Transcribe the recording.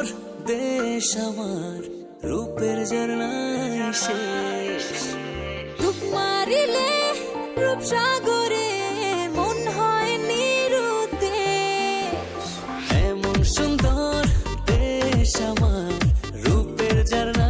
তোর দেশ আমার রূপের ঝর্ণায় শেষ। রূপ মারিলে রূপ সাগরে মন হয় নিরুদ্দেশ। এমন সুন্দর দেশ আমার রূপের ঝর্ণা